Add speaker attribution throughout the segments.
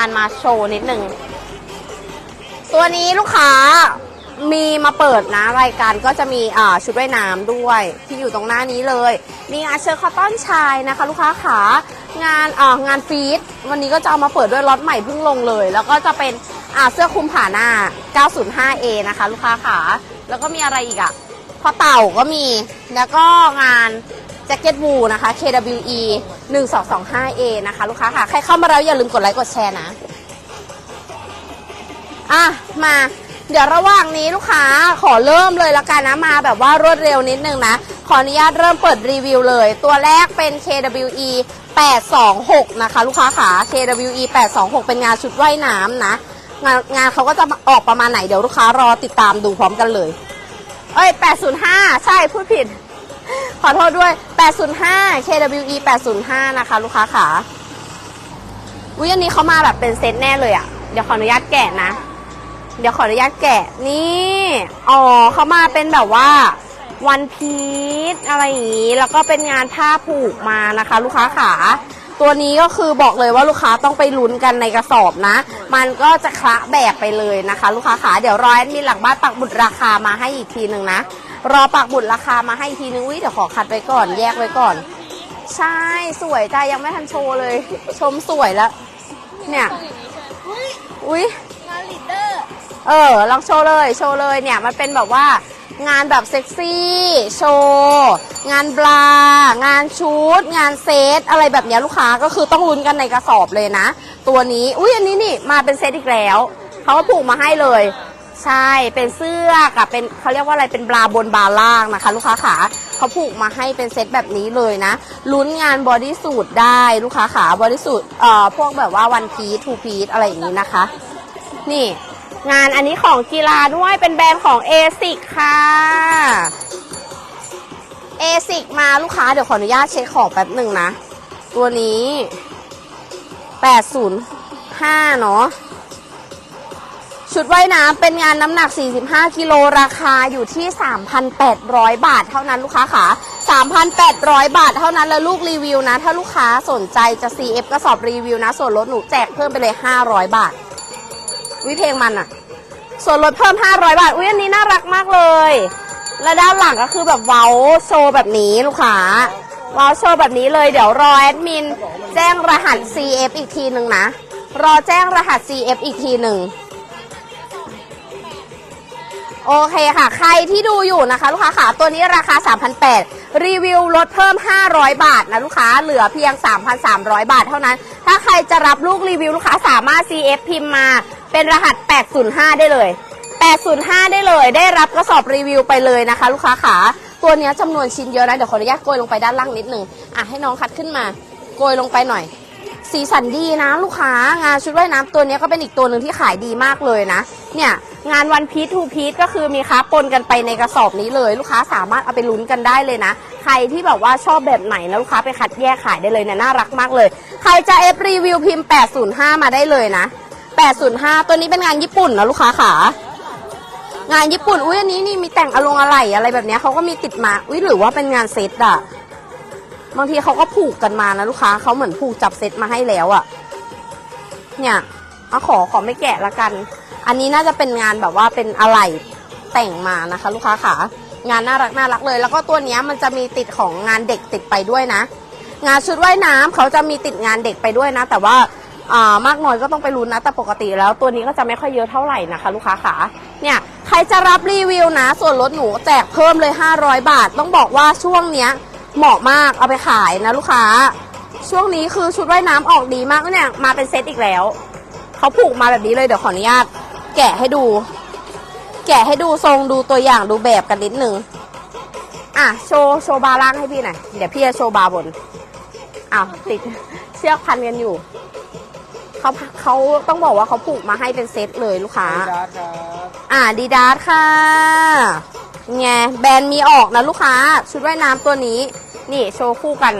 Speaker 1: านมาโชว์นิดนึง ตัวนี้ลูกค้ามีมาเปิดนะรายการก็จะมีอ่าชุดว่ายน้ำด้วย ที่อยู่ตรงหน้านี้เลย มีงานเชอร์คอตตอนชายนะคะ ลูกค้าขางานอ่างานฟีดวันนี้ก็จะเอามาเปิดด้วยล็อตใหม่เพิ่งลงเลย แล้วก็จะเป็นอ่าเสื้อคลุมผ่าหน้า 905A นะคะ ลูกค้าขาแล้วก็มีอะไรอีกอะพอเต่าก็มี แล้วก็งาน จ็คเก็ตวูนะคะ KWE 1225A นะคะลูกค้าค่ะ ใครเข้ามาแล้วอย่าลืมกดไลค์กดแชร์นะ อะ มา เดี๋ยวระหว่างนี้ลูกค้าขอเริ่มเลยละกันนะ มาแบบว่ารวดเร็วนิดนึงนะ ขออนุญาตเริ่มเปิดรีวิวเลย ตัวแรกเป็น KWE 826 นะคะ ลูกค้าขา KWE 826 เป็นงานชุดว่ายน้ำนะ งานงานเขาก็จะออกประมาณไหนเดี๋ยวลูกค้ารอติดตามดูพร้อมกันเลย เอ้ย 805 ใช่พูดผิด ขอโทษด้วย 805 KWE 805 นะคะ ลูกค้าขาวิอันนี้เขามาแบบเป็นเซตแน่เลยอะ่ะ เดี๋ยวขออนุญาตแกะนะ เดี๋ยวขออนุญาตแกะ นี่ อ๋อเขามาเป็นแบบว่าวันพีชอะไรอย่างนี้ แล้วก็เป็นงานผ้าผูกมานะคะ ลูกค้าขาตัวนี้ก็คือบอกเลยว่าลูกค้าต้องไปลุ้นกันในกระสอบนะ มันก็จะคละแบกไปเลยนะคะ ลูกค้าขาเดี๋ยวรอแอดมีหลังบ้านปักบุตรราคามาให้อีกทีหนึ่งนะ รอปักบุตรราคามาให้อีกทีนึงวิเดี๋ยวขอคัดไว้ก่อนแยกไว้ก่อน ใช่สวยจ้ายังไม่ทันโชว์เลย ชมสวยแล้ว เนี่ย อุ้ย
Speaker 2: งานลีดเดอร์
Speaker 1: เออลองโชว์เลยโชว์เลยเนี่ยมันเป็นแบบว่างานแบบเซ็กซี่โชว์งานบลางานชุด งานเซตอะไรแบบเนี้ยลูกค้าก็คือต้องลุ้นกันในกระสอบเลยนะ ตัวนี้ อุ้ยอันนี้นี่มาเป็นเซตอีกแล้ว เขาก็ผูกมาให้เลย ใช่เป็นเสื้อกับเป็นเขาเรียกว่าอะไรเป็นบลาบนบาล่างนะคะ ลูกค้าขาเขาผูกมาให้เป็นเซตแบบนี้เลยนะลุ้นงานบอดี้สูทได้ลูกค้าขาบอดี้สูทเอ่อพวกแบบว่าวันพีททูพีทอะไรอย่างนี้นะคะ นี่ งานอันนี้ของกีฬาด้วยเป็นแบรนด์ของ ASIC ค่ะ ASIC มาลูกค้าเดี๋ยวขออนุญาตเช็คของแป๊บหนึ่งนะ ตัวนี้ 805 เนาะ ชุดว่ายน้ำเป็นงานน้ำหนัก 45 กิโลราคาอยู่ที่ 3,800 บาทเท่านั้นลูกค้าค่ะ 3,800 บาทเท่านั้นแล้วลูกรีวิวนะ ถ้าลูกค้าสนใจจะ CF กระสอบรีวิวนะ ส่วนลดหนูแจกเพิ่มไปเลย 500 บาท วิเพลงมันอะส่วนลดเพิ่ม 500 บาท อุ้ยอันนี้น่ารักมากเลย และด้านหลังก็คือแบบเว้าโชว์แบบนี้ลูกค้าเว้าโชว์แบบนี้เลยเดี๋ยวรอแอดมิน แจ้งรหัส CF อีกทีหนึ่งนะ รอแจ้งรหัส CF อีกทีหนึ่ง โอเคค่ะ ใครที่ดูอยู่นะคะ ลูกค้าขาตัวนี้ราคา 3,800 รีวิวลดเพิ่ม 500 บาทนะลูกค้าเหลือเพียง 3,300 บาทเท่านั้น ถ้าใครจะรับลูกรีวิวลูกค้าสามารถ CF พิมพ์มา เป็นรหัส 805 ได้เลย 805 ได้เลย ได้รับกระสอบรีวิวไปเลยนะคะ ลูกค้าขาตัวนี้จำนวนชิ้นเยอะนะ เดี๋ยวขออนุญาตโกยลงไปด้านล่างนิดนึงอะให้น้องคัดขึ้นมา โกยลงไปหน่อย สีสันดีนะลูกค้างานชุดว่ายน้ำตัวนี้ก็เป็นอีกตัวหนึ่งที่ขายดีมากเลยนะ เนี่ย งานวันพีททูพีทก็คือมีค้าปนกันไปในกระสอบนี้เลย ลูกค้าสามารถเอาไปลุ้นกันได้เลยนะ ใครที่แบบว่าชอบแบบไหนนะลูกค้าไปคัดแยกขายได้เลยเนี่ยน่ารักมากเลย ใครจะเอฟรีวิวพิมพ์ 805 มาได้เลยนะ 805 ตัวนี้เป็นงานญี่ปุ่นนะลูกค้าขางานญี่ปุ่นอุ้ยอันนี้นี่มีแต่งอารมณ์อะไรอะไรแบบเนี้ยเขาก็มีติดมาอุ้ยหรือว่าเป็นงานเซตอะบางทีเขาก็ผูกกันมานะลูกค้าเขาเหมือนผูกจับเซตมาให้แล้วอะเนี่ยเอาขอขอไม่แกะละกัน อันนี้น่าจะเป็นงานแบบว่าเป็นอะไรแต่งมานะคะ ลูกค้าขางานน่ารักน่ารักเลย แล้วก็ตัวนี้มันจะมีติดของงานเด็กติดไปด้วยนะ งานชุดว่ายน้ำเขาจะมีติดงานเด็กไปด้วยนะ แต่ว่าอ่ามากน้อยก็ต้องไปลุ้นนะ แต่ปกติแล้วตัวนี้ก็จะไม่ค่อยเยอะเท่าไหร่นะคะ ลูกค้าขาเนี่ยใครจะรับรีวิวนะ ส่วนลดหนูแจกเพิ่มเลย 500 บาท ต้องบอกว่าช่วงเนี้ยเหมาะมากเอาไปขายนะลูกค้า ช่วงนี้คือชุดว่ายน้ำออกดีมากเนี่ยมาเป็นเซตอีกแล้ว เขาผูกมาแบบนี้เลยเดี๋ยวขออนุญาต แกะให้ดู แกะให้ดูทรงดูตัวอย่างดูแบบกันนิดนึงอะโชว์โชว์บาร์ล่างให้พี่หน่อยเดี๋ยวพี่จะโชว์บาร์บนอ้าวติดเชือกพันกันอยู่เขาเขาต้องบอกว่าเขาผูกมาให้เป็นเซตเลยลูกค้า
Speaker 3: ดาร์ครับ
Speaker 1: อ่าดีดาร์ค่ะไงแบรนด์มีออกนะลูกค้า ชุดว่ายน้ำตัวนี้ นี่โชว์คู่กัน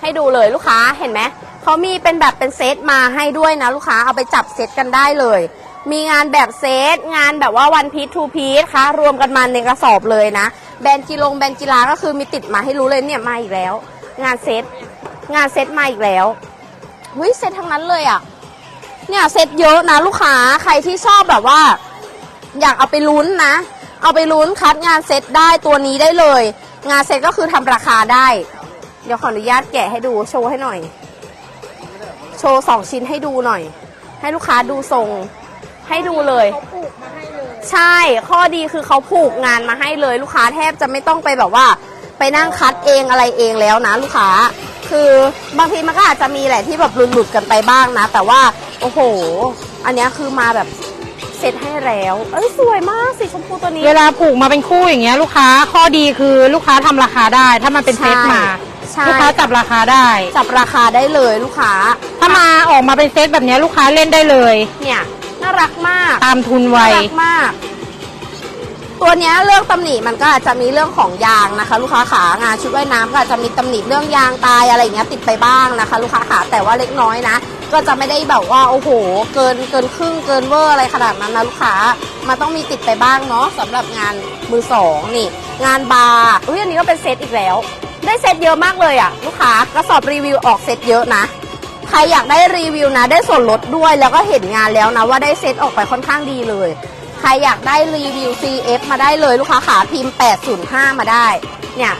Speaker 1: ให้ดูเลยลูกค้าเห็นไหม เขามีเป็นแบบเป็นเซตมาให้ด้วยนะลูกค้าเอาไปจับเซตกันได้เลย มีงานแบบเซตงานแบบว่าวันพีททูพีทค่ะรวมกันมาในกระสอบเลยนะ แบรนด์กีฬงแบรนด์กีฬาก็คือมีติดมาให้รู้เลยเนี่ยมาอีกแล้ว งานเซตงานเซตมาอีกแล้วหุ้ยเซตทั้งนั้นเลยอะเนี่ยเซตเยอะนะลูกค้าใครที่ชอบแบบว่า อยากเอาไปลุ้นนะ เอาไปลุ้นคัดงานเซตได้ตัวนี้ได้เลย งานเซตก็คือทำราคาได้ เดี๋ยวขออนุญาตแกะให้ดูโชว์ให้หน่อย โชว์สองชิ้นให้ดูหน่อย ให้ลูกค้าดูทรง ให้ดูเลย
Speaker 2: เขาปลูกมาให้เลย
Speaker 1: ใช่ ข้อดีคือเขาผูกงานมาให้เลย ลูกค้าแทบจะไม่ต้องไปแบบว่า ไปนั่งคัดเองอะไรเองแล้วนะลูกค้า คือบางทีมันก็อาจจะมีแหละที่แบบหลุดๆกันไปบ้างนะ แต่ว่า โอ้โห อันเนี้ยคือมาแบบเสร็จให้แล้ว เอ้ยสวยมากสีชมพูตัวนี้
Speaker 2: เวลาปลูกมาเป็นคู่อย่างเงี้ยลูกค้าข้อดีคือลูกค้าทำราคาได้ ถ้ามันเป็นเซตมา
Speaker 1: ใช่
Speaker 2: ลูกค้าจับราคาได้
Speaker 1: จับราคาได้เลยลูกค้า
Speaker 2: ถ้ามาออกมาเป็นเซตแบบเนี้ยลูกค้าเล่นได้เลย
Speaker 1: เนี่ยน่ารักมาก
Speaker 2: ตามทุนไว
Speaker 1: น่ารักมาก ตัวเนี้ยเรื่องตำหนิมันก็อาจจะมีเรื่องของยางนะคะ ลูกค้าขางานชุดว่ายน้ำก็อาจจะมีตำหนิเรื่องยางตายอะไรอย่างเงี้ยติดไปบ้างนะคะ ลูกค้าขาแต่ว่าเล็กน้อยนะ ก็จะไม่ได้แบบว่าโอ้โห เกินเกินครึ่งเกินเวอร์อะไรขนาดนั้นนะลูกค้ามันต้องมีติดไปบ้างเนาะสำหรับงานมือสองนี่ งานบาร์อุ้ยอันนี้ก็เป็นเซตอีกแล้ว ได้เซตเยอะมากเลยอะลูกค้ากระสอบรีวิวออกเซตเยอะนะ ใครอยากได้รีวิวนะ ได้ส่วนลดด้วยแล้วก็เห็นงานแล้วนะว่าได้เซตออกไปค่อนข้างดีเลย ใครอยากได้รีวิว CF มาได้เลยลูกค้าขาพิมพ์ 805 มาได้ เนี่ย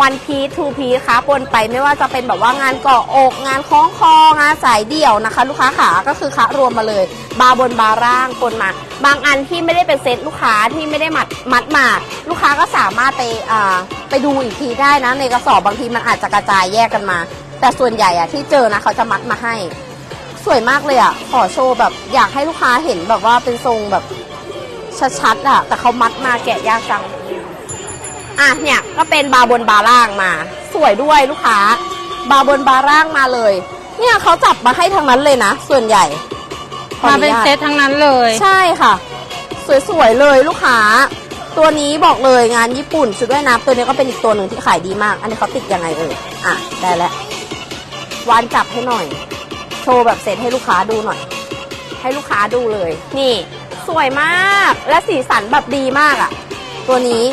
Speaker 1: วันพีททูพีทค้าปนไปไม่ว่าจะเป็นแบบว่างานเกาะอก งานคล้องคองานสายเดี่ยวนะคะ ลูกค้าขาก็คือค้ารวมมาเลย บาบนบาร่างปนมาบางอันที่ไม่ได้เป็นเซตลูกค้าที่ไม่ได้มัดมัดมาลูกค้าก็สามารถไปอ่าไปดูอีกทีได้นะ ในกระสอบบางทีมันอาจจะกระจายแยกกันมา แต่ส่วนใหญ่อะที่เจอนะเขาจะมัดมาให้ สวยมากเลยอะขอโชว์แบบอยากให้ลูกค้าเห็นแบบว่าเป็นทรงแบบชัดๆอะแต่เขามัดมาแกะยากจัง อะเนี่ยก็เป็นบาร์บนบาร์ล่างมา สวยด้วยลูกค้า บาร์บนบาร์ล่างมาเลย เนี่ยเขาจับมาให้ทั้งนั้นเลยนะ ส่วนใหญ่ขอ
Speaker 2: มา
Speaker 1: อ
Speaker 2: เป็น
Speaker 1: ญาต
Speaker 2: เซตทั้งนั้นเลย
Speaker 1: ใช่ค่ะ สวยๆเลยลูกค้า ตัวนี้บอกเลยงานญี่ปุ่นชุดว่ายน้ำตัวนี้ก็เป็นอีกตัวหนึ่งที่ขายดีมาก อันนี้เขาติดยังไงเอ่ยอะได้แล้ววานจับให้หน่อย โชว์แบบเสร็จให้ลูกค้าดูหน่อย ให้ลูกค้าดูเลย นี่ สวยมากและสีสันแบบดีมากอะ่ะ ตัวนี้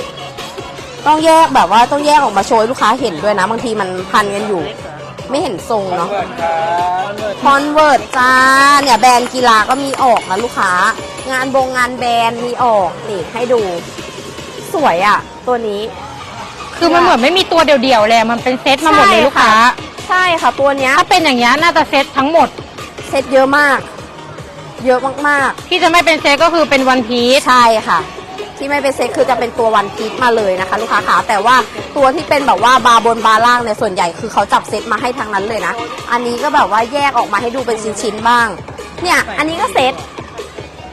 Speaker 1: ต้องแยกแบบว่าต้องแยกออกมาโชว์ให้ลูกค้าเห็นด้วยนะ บางทีมันพันกันอยู่ ไม่เห็นทรงเนาะคอนเวิร์ตจ้าเนี่ยแบรนด์กีฬาก็มีออกนะลูกค้า งานบงงานแบรนด์มีออกนี่ให้ดู สวยอะ่ะ ตัวนี้
Speaker 2: คือมันเหมือนไม่มีตัวเดี่ยวๆเลยมันเป็นเซตมาหมดเลยลูกค้า
Speaker 1: ใช่ค่ะตัวเนี้ย
Speaker 2: ถ้าเป็นอย่างเงี้ยน่าจะเซตทั้งหมด
Speaker 1: เซ็ตเยอะมาก เยอะมาก
Speaker 2: ที่จะไม่เป็นเซตก็คือเป็นวันพี
Speaker 1: ๆ
Speaker 2: ช
Speaker 1: ใช่ค่ะ ที่ไม่เป็นเซ็ตคือจะเป็นตัววันพีชมาเลยนะคะ ลูกค้าขาแต่ว่าตัวที่เป็นแบบว่าบาร์บนบาร์ล่างเนี่ยส่วนใหญ่คือเขาจับเซ็ตมาให้ทางนั้นเลยนะ อันนี้ก็แบบว่าแยกออกมาให้ดูเป็นชิ้นๆบ้าง เนี่ยอันนี้ก็เซ็ต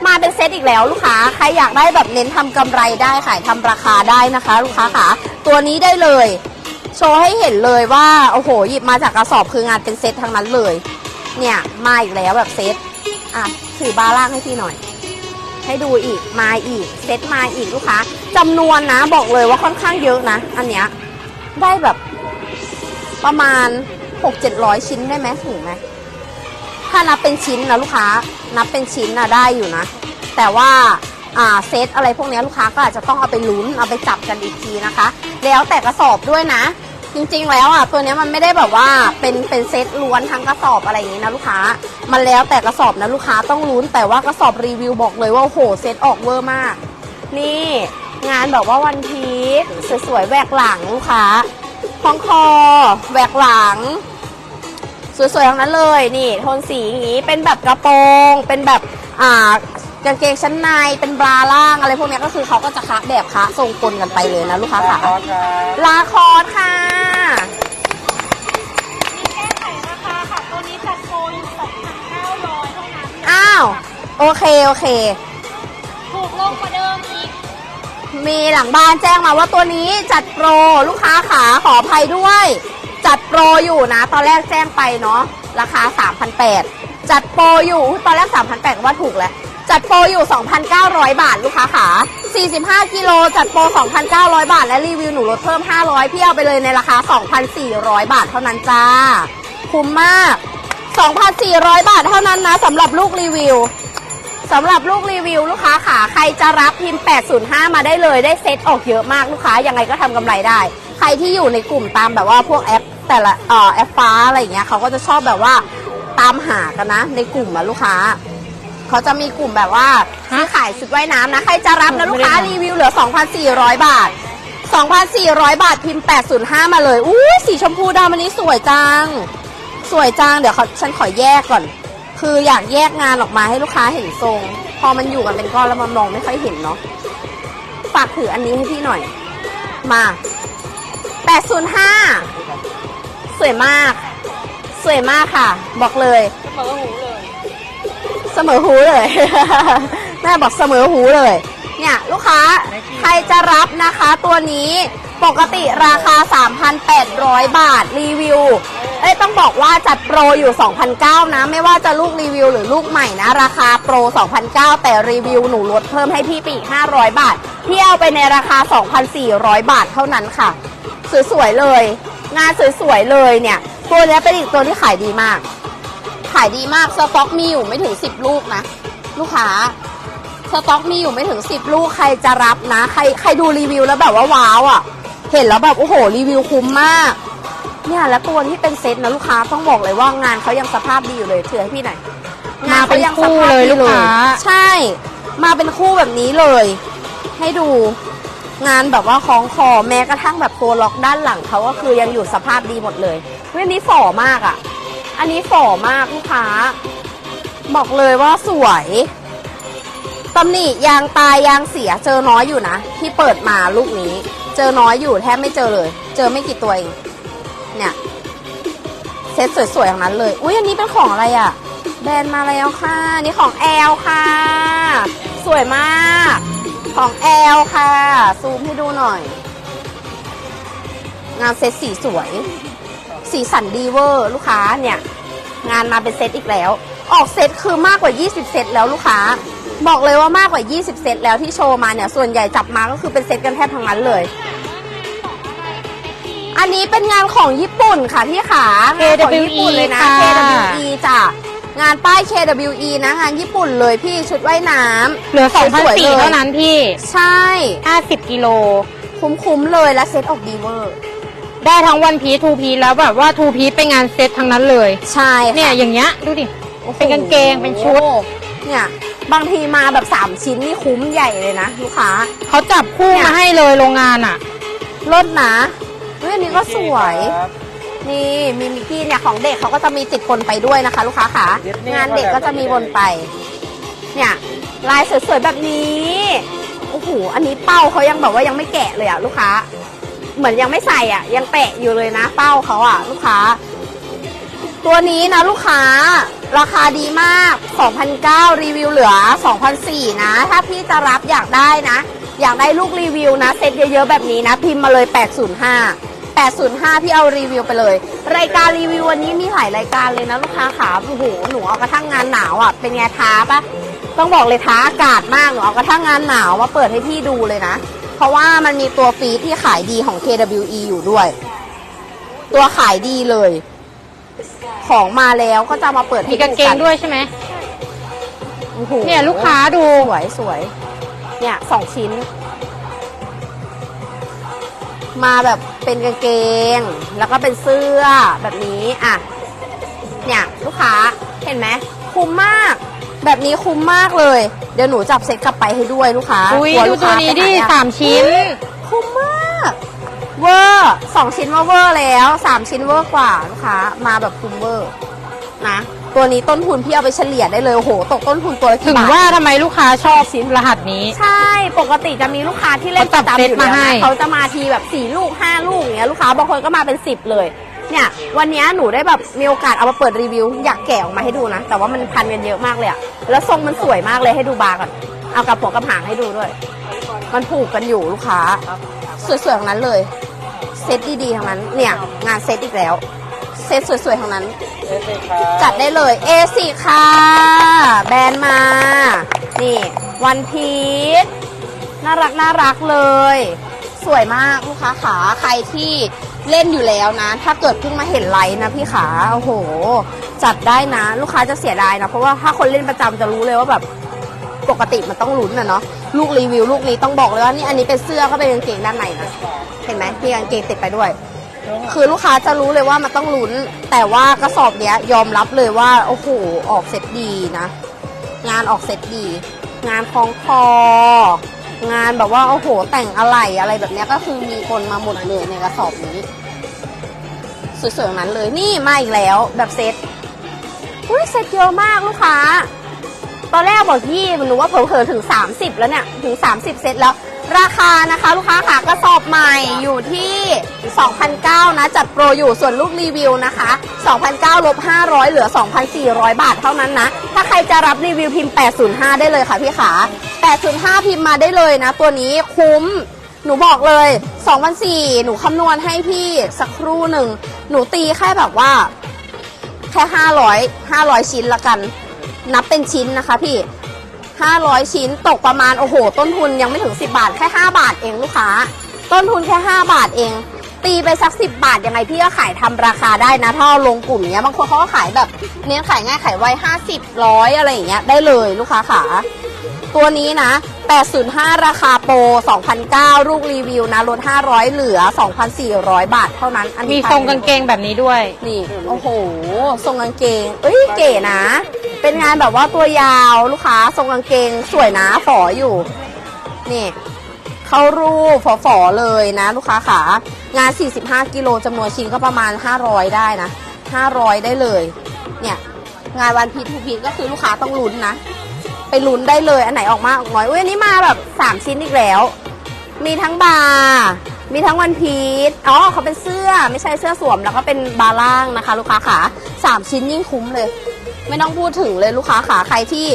Speaker 1: มาเป็นเซตอีกแล้วลูกค้าใครอยากได้แบบเน้นทำกำไรได้ขายทำราคาได้นะคะ ลูกค้าขาตัวนี้ได้เลย โชว์ให้เห็นเลยว่าโอ้โหหยิบมาจากกระสอบคืองานเป็นเซตทั้งนั้นเลย เนี่ยมาอีกแล้วแบบเซตอะถือบาร์ล่างให้พี่หน่อย ให้ดูอีกมาอีกเซตมาอีกลูกค้าจำนวนนะบอกเลยว่าค่อนข้างเยอะนะ อันเนี้ยได้แบบประมาณ 6-700 ชิ้นได้ไหมถึงไหมถ้านับเป็นชิ้นนะลูกค้านับเป็นชิ้นนะได้อยู่นะ แต่ว่าเซตอะไรพวกนี้ลูกค้าก็อาจจะต้องเอาไปลุ้นเอาไปจับกันอีกทีนะคะ แล้วแต่กระสอบด้วยนะ จริงๆ แล้วอะตัวเนี้ยมันไม่ได้แบบว่าเป็นเป็นเซตล้วนทั้งกระสอบอะไรอย่างนี้นะลูกค้า มันแล้วแต่กระสอบนะลูกค้าต้องลุ้นแต่ว่ากระสอบรีวิวบอกเลยว่าโอ้โหเซตออกเวอร์มาก นี่งานแบบว่าวันพีชสวยๆแหวกหลังลูกค้าคล้องคอแหวกหลัง สวยๆทั้งนั้นเลยนี่โทนสีอย่างนี้เป็นแบบกระโปรงเป็นแบบอ่า กางเกงชั้นในเป็นบราล่างอะไรพวกเนี้ยก็คือเขาก็จะคะแบบคะทรงปนกันไปเลยนะลูกค้าค่ะลาคอร์สค่ะ
Speaker 3: มีแก้ไขราคาค่ะตัวนี้จัดโปรอยู่2,900เท่านั้น
Speaker 1: อ้าวโอเคโอเค
Speaker 3: ถูกลงกว่าเดิมอีก
Speaker 1: มีหลังบ้านแจ้งมาว่าตัวนี้จัดโปรลูกค้าขาขออภัยด้วย จัดโปรอยู่นะ ตอนแรกแจ้งไปเนาะราคา 3,800จัดโปรอยู่อุ๊ยตอนแรก3,800ก็ว่าถูกแล้ว จัดโปรอยู่ 2,900 บาทลูกค้าขา45 กิโลจัดโปร 2,900 บาท และรีวิวหนูลดเพิ่ม 500 พี่เอาไปเลยในราคา 2,400 บาทเท่านั้นจ้า คุ้มมาก 2,400 บาทเท่านั้นนะสำหรับลูกรีวิวสำหรับลูกรีวิวลูกค้าขาใครจะรับพิมพ์ 805 มาได้เลยได้เซตออกเยอะมากลูกค้ายังไงก็ทำกำไรได้ ใครที่อยู่ในกลุ่มตามแบบว่าพวกแอปแต่ละเอ่อแอปฟ้าอะไรอย่างเงี้ยเขาก็จะชอบแบบว่าตามหากันนะในกลุ่มอะลูกค้า เขาจะมีกลุ่มแบบว่าซื้อขายชุดว่ายน้ำนะ ใครจะรับนะลูกค้ารีวิวเหลือ 2,400 บาท 2,400 บาทพิมพ์ 805 มาเลยอู้สีชมพูดำอันนี้สวยจัง สวยจัง เดี๋ยวเขาฉันขอแยกก่อน คืออยากแยกงานออกมาให้ลูกค้าเห็นทรง พอมันอยู่กันเป็นก้อนแล้วมันมองไม่ค่อยเห็นเนาะฝากถืออันนี้ให้พี่หน่อย มา 805 สวยมาก สวยมากค่ะ บอกเลยเสมอหูเลย แม่บอกเสมอหูเลย เนี่ยลูกค้าใครจะรับนะคะตัวนี้ปกติราคา 3,800 บาทรีวิว เอ้ยต้องบอกว่าจัดโปรอยู่2,009นะ ไม่ว่าจะลูกรีวิวหรือลูกใหม่นะ ราคาโปร2,009แต่รีวิวหนูลดเพิ่มให้พี่ไปอีก500 บาทพี่เอาไปในราคา 2,400 บาทเท่านั้นค่ะ สวยๆเลย งานสวยๆเลยเนี่ย ตัวเนี้ยเป็นอีกตัวที่ขายดีมาก ขายดีมาก สต็อกมีอยู่ไม่ถึง 10 ลูกนะ ลูกค้า สต็อกมีอยู่ไม่ถึง 10 ลูก ใครจะรับนะ ใครใครดูรีวิวแล้วแบบว่าว้าวอะ่ะ เห็นแล้วแบบโอ้โหรีวิวคุ้มมาก เนี่ยแล้วตัวที่เป็นเซ็ตนะลูกค้าต้องบอกเลยว่างานเขายังสภาพดีอยู่เลยถือให้พี่หน่อยงานเขายังสภาพดี
Speaker 2: มาเป็นคู่เลยลูกค้า
Speaker 1: ใช่ มาเป็นคู่แบบนี้เลย ให้ดูงานแบบว่าคล้องคอแม้กระทั่งแบบตัวล็อกด้านหลังเขาก็คือยังอยู่สภาพดีหมดเลยเรื่องนี้ฝ่อมากอะ่ะ อันนี้ฝ่อมากลูกค้า บอกเลยว่าสวยตำหนิยางตายยางเสียเจอน้อยอยู่นะ ที่เปิดมาลูกนี้ เจอน้อยอยู่แทบไม่เจอเลย เจอไม่กี่ตัวเองเนี่ยเซ็ตสวยๆอย่างนั้นเลย อุ้ยอันนี้เป็นของอะไรอะ่ะ แบรนด์มาแล้วค่ะ นี่ของแอลค่ะ สวยมาก ของแอลค่ะ ซูมให้ดูหน่อย งานเซ็ตสีสวย สีสันดีเวอร์ลูกค้าเนี่ย งานมาเป็นเซตอีกแล้ว ออกเซตคือมากกว่า 20 เซตแล้วลูกค้า บอกเลยว่ามากกว่า 20 เซตแล้วที่โชว์มาเนี่ย ส่วนใหญ่จับมาก็คือเป็นเซตกันแทบทั้งนั้นเลย อันนี้เป็นงานของญี่ปุ่นค่ะพี่ขางานของญี่ปุ่นเลยนะ
Speaker 2: ค่ะ
Speaker 1: KWE จ้ะงานป้าย KWE นะงานญี่ปุ่นเลยพี่ชุดว่ายน้ำ
Speaker 2: เหลือ
Speaker 1: สวยๆ
Speaker 2: 2,400เท่านั้นพี่
Speaker 1: ใช่
Speaker 2: 50 กิโล
Speaker 1: คุ้มๆเลยและเซตออกดีเวอร์
Speaker 2: ได้ทั้งวันพีทูพีแล้วแบบว่าทูพีเป็นงานเซ็ตทั้งนั้นเลย
Speaker 1: ใช่ค่ะ
Speaker 2: เนี่ยอย่างเงี้ยดูดิเป็นกางเกงเป็นชุด
Speaker 1: โอ้โหเนี่ยบางทีมาแบบ 3 ชิ้นนี่คุ้มใหญ่เลยนะลูกค้า
Speaker 2: เขาจับคู่
Speaker 1: เนี่ย
Speaker 2: มาให้เลยโรงงานอะ
Speaker 1: ลดนะเฮ้ยอันนี้ก็สวยนี่มีมิกกี้เนี่ยของเด็กเขาก็จะมีติดคนไปด้วยนะคะ ลูกค้าค่ะงานเด็กก็จะมีวนไป เนี่ยลายสวยๆแบบนี้โอ้โหอันนี้เป้าเขายังแบบว่ายังไม่แกะเลยอะลูกค้า เหมือนยังไม่ใส่อะ ยังแปะอยู่เลยนะเป้าเขาอะ ลูกค้า ตัวนี้นะลูกค้า ราคาดีมาก2,009รีวิวเหลือ2,004นะ ถ้าพี่จะรับอยากได้นะ อยากได้ลูกรีวิวนะ เซ็ตเยอะๆแบบนี้นะ พิมพ์มาเลย 805 805 พี่เอารีวิวไปเลย รายการรีวิววันนี้มีหลายรายการเลยนะลูกค้าขาโอ้โหหนูเอากระทั่งงานหนาวอะ เป็นไงท้าปะต้องบอกเลยท้าอากาศมากหนูเอากระทั่งงานหนาวมาเปิดให้พี่ดูเลยนะ ราะว่ามันมีตัวฟีดที่ขายดีของ KWE อยู่ด้วย ตัวขายดีเลย ของมาแล้วก็จะมาเปิดให้
Speaker 2: มีกางเกงด้วยใช่ไหม
Speaker 1: โอ้โห
Speaker 2: เนี่ยลูกค้าดู
Speaker 1: สวยสวย เนี่ยสองชิ้น มาแบบเป็นกางเกง แล้วก็เป็นเสื้อแบบนี้อะ เนี่ย ลูกค้าเห็นไหมคุ้มมาก แบบนี้คุ้มมากเลย เดี๋ยวหนูจับเซ็ตกลับไปให้ด้วยลูกค้า
Speaker 2: อุ้ย
Speaker 1: กลั
Speaker 2: ดู
Speaker 1: ลูก
Speaker 2: ตัว
Speaker 1: ค้า
Speaker 2: นี้
Speaker 1: ไป
Speaker 2: ดิ
Speaker 1: หยก
Speaker 2: สามชิ้น
Speaker 1: คุ้มมาก เวอร์สองชิ้นว่าเวอร์แล้วสามชิ้นเวอร์กว่าลูกค้ามาแบบคุ้มเวอร์นะ ตัวนี้ต้นทุนพี่เอาไปเฉลี่ยได้เลยโอ้โหตกต้นทุนตัวละ
Speaker 2: ถึ
Speaker 1: กี่
Speaker 2: ง
Speaker 1: บาท
Speaker 2: ว่าทำไมลูกค้าชอบรหัสนี้
Speaker 1: ใช่ ปกติจะมีลูกค้าที่เล่น
Speaker 2: เขาจับ
Speaker 1: ประจำอยู่
Speaker 2: เซตมา
Speaker 1: แล้ว
Speaker 2: ให้
Speaker 1: นะเขาจะมาทีแบบสี่ลูกห้าลูกอย่างเงี้ยลูกค้าบางคนก็มาเป็นสิบเลย เนี่ยวันนี้หนูได้แบบมีโอกาสเอามาเปิดรีวิว อยากแกะออกมาให้ดูนะ แต่ว่ามันพันกันเยอะมากเลยอะแล้วทรงมันสวยมากเลยให้ดูบาร์ก่อนเอากับหัวกับหางให้ดูด้วย มันผูกกันอยู่ลูกค้า สวยๆทั้งนั้นเลย เซตดีๆทั้งนั้น เนี่ยงานเซตอีกแล้ว เซตสวยๆทั้งนั้น จัดได้เลย A4 ค่ะ แบรนด์มา นี่วันพีชน่ารักน่ารักเลย สวยมากลูกค้าขาใครที่ เล่นอยู่แล้วนะ ถ้าเกิดเพิ่งมาเห็นไลน์นะพี่ขาโอ้โห จัดได้นะ ลูกค้าจะเสียดายนะ เพราะว่าถ้าคนเล่นประจำจะรู้เลยว่าแบบปกติมันต้องลุ้นนะเนาะลูกรีวิว ลูกนี้ต้องบอกเลยว่านี่อันนี้เป็นเสื้อก็เป็นกางเกงด้านในนะเห็นไหมมีกางเกงติดไปด้วย คือลูกค้าจะรู้เลยว่ามันต้องลุ้น แต่ว่ากระสอบเนี้ยยอมรับเลยว่าโอ้โหออกเซ็ตดีนะ งานออกเซ็ตดี งานคล้องคอ งานแบบว่าโอ้โหแต่งอะไรอะไรแบบนี้ก็คือมีคนมาหมดเลยในกระสอบนี้ สวยๆทั้งนั้นเลยนี่มาอีกแล้วแบบเซ็ตอุ้ยเซ็ตเยอะมากลูกค้า ตอนแรกบอกยี่มันรู้ว่าเผลอๆถึง 30 แล้วเนี่ยถึง 30 เซตแล้ว ราคานะคะ ลูกค้าค่ะกระสอบใหม่อยู่ที่2,009นะจัดโปรอยู่ส่วนลูกรีวิวนะคะ2,009ลบ500 เหลือ 2,400 บาทเท่านั้นนะ ถ้าใครจะรับรีวิวพิมพ์ 805 ได้เลยค่ะพี่ขา 805 พิมพ์มาได้เลยนะ ตัวนี้คุ้ม หนูบอกเลย2,004หนูคำนวณให้พี่สักครู่หนึ่ง หนูตีแค่แบบว่า แค่ 500 500 ชิ้นละกัน นับเป็นชิ้นนะคะพี่ 500 ชิ้นตกประมาณ โอ้โห ต้นทุนยังไม่ถึง 10 บาท แค่ 5 บาทเองลูกค้า ต้นทุนแค่ 5 บาทเอง ตีไปสัก 10 บาทยังไงพี่ก็ขายทำราคาได้นะ ถ้าลงกลุ่มเนี้ยบางคนเขาก็ขายแบบเน้นขายง่ายขายไว50ร้อยอะไรอย่างเงี้ยได้เลยลูกค้าขา ตัวนี้นะ 805 ราคาโปร2,009ลูกรีวิวนะลด500 เหลือ 2,400 บาทเท่านั้น อันนี้
Speaker 2: มีทรงกางเกงแบบนี้ด้วย
Speaker 1: นี่ โอ้โห ทรงกางเกง เอ้ย เก๋นะ เป็นงานแบบว่าตัวยาวลูกค้า ทรงกางเกง สวยนะฝออยู่ นี่ เข้ารูปฝอๆเลยนะ ลูกค้าขางาน 45 กิโลจำนวนชิ้นก็ประมาณ 500 ได้นะ 500 ได้เลย เนี่ย งานวันพีทูพีก็คือลูกค้าต้องลุ้นนะ ไปลุ้นได้เลยอันไหนออกมากออกน้อยอุ้ยอันนี้มาแบบ 3 ชิ้นอีกแล้ว มีทั้งบาร์มีทั้งวันพีชอ๋อเขาเป็นเสื้อไม่ใช่เสื้อสวมแล้วก็เป็นบาร์ล่างนะคะ ลูกค้าขาสามชิ้นยิ่งคุ้มเลย ไม่ต้องพูดถึงเลยลูกค้าขาใครที่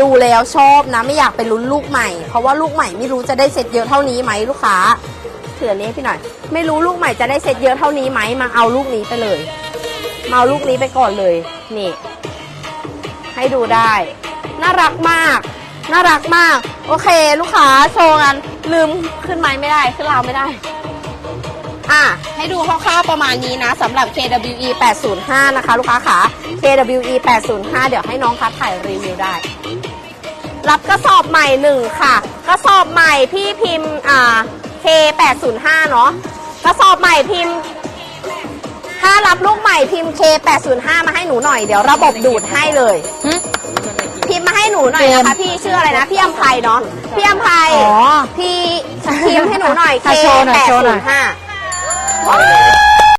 Speaker 1: ดูแล้วชอบนะ ไม่อยากไปลุ้นลูกใหม่ เพราะว่าลูกใหม่ไม่รู้จะได้เซ็ตเยอะเท่านี้ไหมลูกค้าเถื่อนนี้พี่หน่อย ไม่รู้ลูกใหม่จะได้เซ็ตเยอะเท่านี้ไหมมาเอาลูกนี้ไปเลย มาเอาลูกนี้ไปก่อนเลย นี่ ให้ดูได้ น่ารักมาก น่ารักมาก โอเค ลูกค้าโชว์กัน ลืมขึ้นไม้ไม่ได้ ขึ้นราวไม่ได้ อะ ให้ดูคร่าวๆประมาณนี้นะสำหรับ KWE 805 นะคะ ลูกค้าขา KWE 805 เดี๋ยวให้น้องคัดถ่ายรีวิวได้รับกระสอบใหม่หนึ่งค่ะ กระสอบใหม่พี่พิมพ์อ่า K 805 เนาะกระสอบใหม่พิมพ์ ถ้ารับลูกใหม่พิมพ์ K 805 มาให้หนูหน่อยเดี๋ยวระบบดูดให้เลย
Speaker 2: หึ
Speaker 1: พิมพ์มาให้หนูหน่อยนะคะพี่ชื่ออะไรนะ พี่อัมภัยเนาะพี่อัมภัย
Speaker 2: อ๋อ
Speaker 1: พี่พิมพ์ให้หนูหน่อย K
Speaker 2: อะโชว์หน่อย
Speaker 1: 805
Speaker 2: โชว์หน่อย
Speaker 1: ว้าว